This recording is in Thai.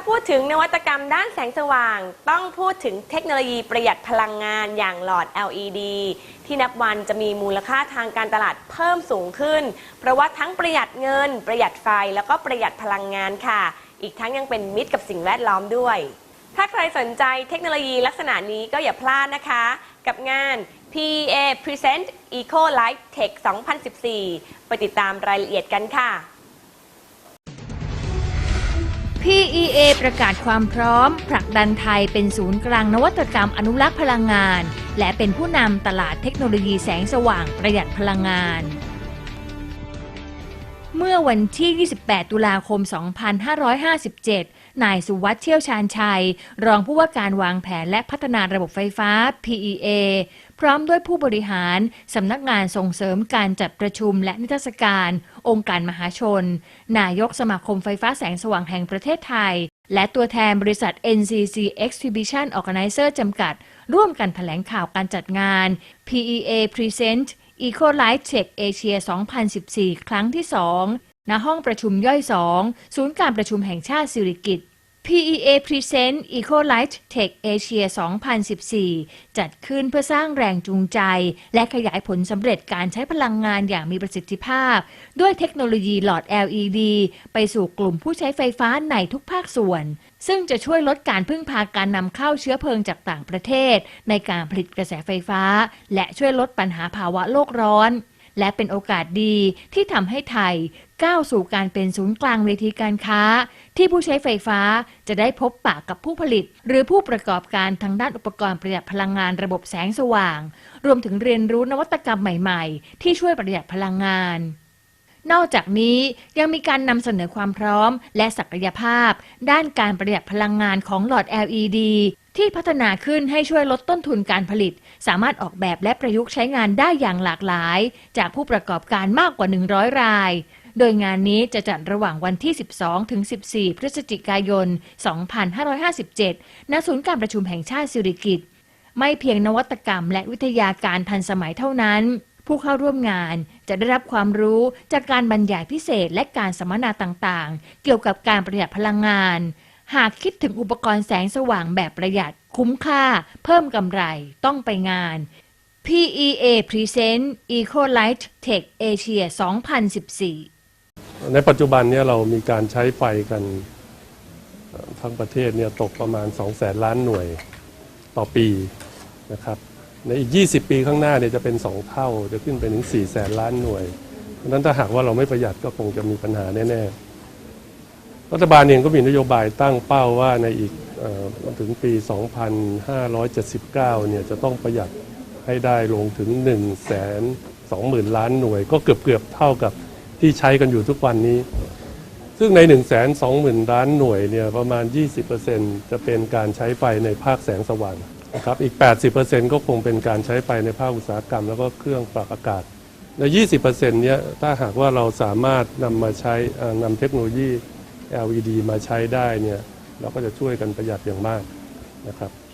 าพูดถึงนวัตกรรมด้านแสงสว่าง ต้องพูดถึงเทคโนโลยีประหยัดพลังงานอย่างหลอด LED ที่นับวันจะมีมูลค่าทางการตลาดเพิ่มสูงขึ้น เพราะว่าทั้งประหยัดเงิน ประหยัดไฟแล้วก็ประหยัดพลังงานค่ะ อีกทั้งยังเป็นมิตรกับสิ่งแวดล้อมด้วย ถ้าใครสนใจเทคโนโลยีลักษณะนี้ก็อย่าพลาดนะคะ กับงาน PEA Present Eco Light Tech 2014 ไปติดตามรายละเอียดกันค่ะ PEA ประกาศความพร้อม ผลักดันไทยเป็นศูนย์กลางนวัตกรรมอนุรักษ์พลังงาน และเป็นผู้นำตลาดเทคโนโลยีแสงสว่างประหยัดพลังงาน เมื่อวันที่ 28 ตุลาคม 2557 นายสุวัสด์เชี่ยวชาญชัย รองผู้ว่าการวางแผนและพัฒนาระบบไฟฟ้า PEA พร้อมด้วยผู้บริหารสำนักงานส่งเสริมการจัดประชุมและนิทรรศการ องค์การมหาชน นายกสมาคมไฟฟ้าแสงสว่างแห่งประเทศไทย และตัวแทนบริษัท NCC Exhibition Organizer จำกัด ร่วมกันแถลงข่าวการจัดงาน PEA Present Eco Light Tech Asia 2014 ครั้งที่ 2 ณห้องประชุมย่อย2ศูนย์การประชุมแห่งชาติสิริกิติ์ PEA Present Eco Light Tech Asia 2014 จัดขึ้นเพื่อสร้างแรงจูงใจ และขยายผลสำเร็จการใช้พลังงานอย่างมีประสิทธิภาพ ด้วยเทคโนโลยีหลอด LED ไปสู่กลุ่มผู้ใช้ไฟฟ้าในทุกภาคส่วน ซึ่งจะช่วยลดการพึ่งพาการนำเข้าเชื้อเพลิงจากต่างประเทศ ในการผลิตกระแสไฟฟ้า และช่วยลดปัญหาภาวะโลกร้อน และเป็นโอกาสดีที่ทำให้ไทยก้าวสู่การเป็นศูนย์กลางเวทีการค้า ที่ผู้ใช้ไฟฟ้าจะได้พบปะกับผู้ผลิต หรือผู้ประกอบการทางด้านอุปกรณ์ประหยัดพลังงานระบบแสงสว่าง รวมถึงเรียนรู้นวัตกรรมใหม่ๆ ที่ช่วยประหยัดพลังงานนอกจากนี้ยังมีการนำเสนอความพร้อม และศักยภาพ ด้านการประหยัดพลังงานของหลอด LED ที่พัฒนาขึ้นให้ช่วยลดต้นทุนการผลิต สามารถออกแบบและประยุกต์ใช้งานได้อย่างหลากหลาย จากผู้ประกอบการมากกว่า 100 ราย โดยงานนี้จะจัดระหว่างวันที่ 12 ถึง 14 พฤศจิกายน 2557 ณ ศูนย์การประชุมแห่งชาติสิริกิติ์ไม่เพียงนวัตกรรมและวิทยาการทันสมัยเท่านั้น ผู้เข้าร่วมงานจะได้รับความรู้จากการบรรยายพิเศษและการสัมมนาต่างๆ เกี่ยวกับการประหยัดพลังงาน หากคิดถึงอุปกรณ์แสงสว่างแบบประหยัดคุ้มค่า เพิ่มกำไรต้องไปงาน PEA Present Eco Light Tech Asia 2014 ในปัจจุบันเนี่ยเรามีการใช้ไฟกันทั้งประเทศเนี่ยตกประมาณ2แสนล้านหน่วยต่อปีนะครับ ในอีก 20 ปีข้างหน้าเนี่ยจะเป็น 2 เท่า จะขึ้นไปถึง4แสนล้านหน่วย เพราะฉะนั้นถ้าหากว่าเราไม่ประหยัดก็คงจะมีปัญหาแน่ ๆ รัฐบาลเองก็มีนโยบายตั้งเป้าว่าในอีกอถึงปี 2579 เนี่ยจะต้องประหยัดให้ได้ลงถึง 1 2 0 0 0 0 ล้านหน่วย ก็เกือบๆเท่ากับที่ใช้กันอยู่ทุกวันนี้ ซึ่งใน 1 2 0 0 0 0 ล้านหน่วยเนี่ยประมาณ 20%จะเป็นการใช้ไฟในภาคแสงสว่างนะครับอีก 80%ก็คงเป็นการใช้ไฟในภาคอุตสาหกรรม แล้วก็เครื่องปรับอากาศใน20%เนี้ยถ้าหากว่าเราสามารถนำมาใช้นำเทคโนโลยี LED มาใช้ได้เนี่ยเราก็จะช่วยกันประหยัดอย่างมากนะครับ